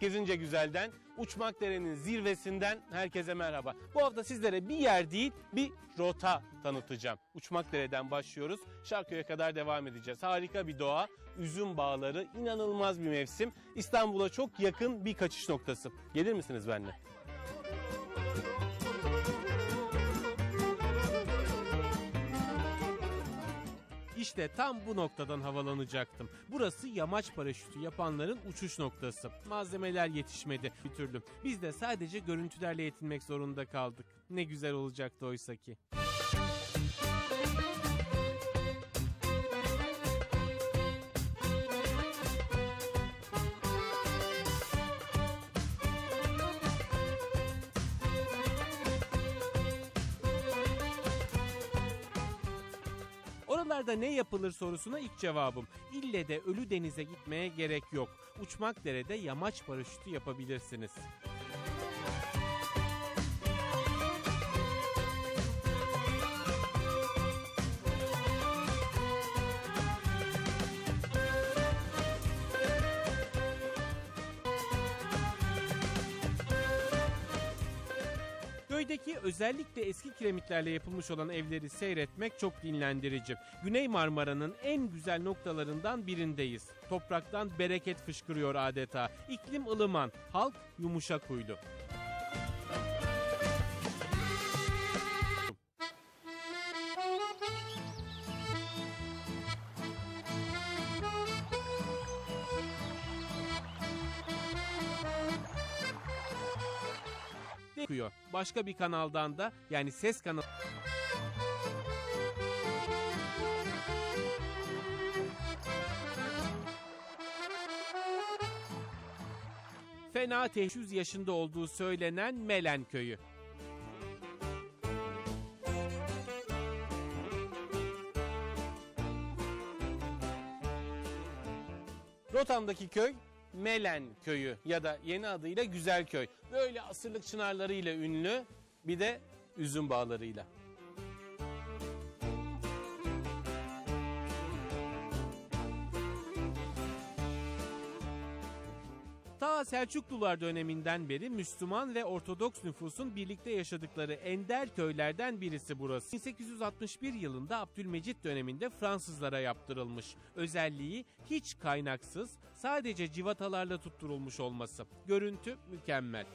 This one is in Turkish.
Gezince Güzel'den, Uçmak Dere'nin zirvesinden herkese merhaba. Bu hafta sizlere bir yer değil, bir rota tanıtacağım. Uçmak Dere'den başlıyoruz, Şarköy'e kadar devam edeceğiz. Harika bir doğa, üzüm bağları, inanılmaz bir mevsim. İstanbul'a çok yakın bir kaçış noktası. Gelir misiniz benimle? İşte tam bu noktadan havalanacaktım. Burası yamaç paraşütü yapanların uçuş noktası. Malzemeler yetişmedi bir türlü. Biz de sadece görüntülerle yetinmek zorunda kaldık. Ne güzel olacaktı oysa ki. Oralarda ne yapılır sorusuna ilk cevabım. İlle de Ölü Deniz'e gitmeye gerek yok. Uçmak derede yamaç paraşütü yapabilirsiniz. Köydeki özellikle eski kiremitlerle yapılmış olan evleri seyretmek çok dinlendirici. Güney Marmara'nın en güzel noktalarından birindeyiz. Topraktan bereket fışkırıyor adeta. İklim ılıman, halk yumuşak huylu. Çıkıyor. Başka bir kanaldan da yani ses kanalı fena 500 yaşında olduğu söylenen Melen köyü. Rotam'daki köy Melen köyü ya da yeni adıyla Güzelköy. Böyle asırlık çınarlarıyla ünlü bir de üzüm bağlarıyla. Selçuklular döneminden beri Müslüman ve Ortodoks nüfusun birlikte yaşadıkları ender köylerden birisi burası. 1861 yılında Abdülmecit döneminde Fransızlara yaptırılmış. Özelliği hiç kaynaksız, sadece civatalarla tutturulmuş olması. Görüntü mükemmel.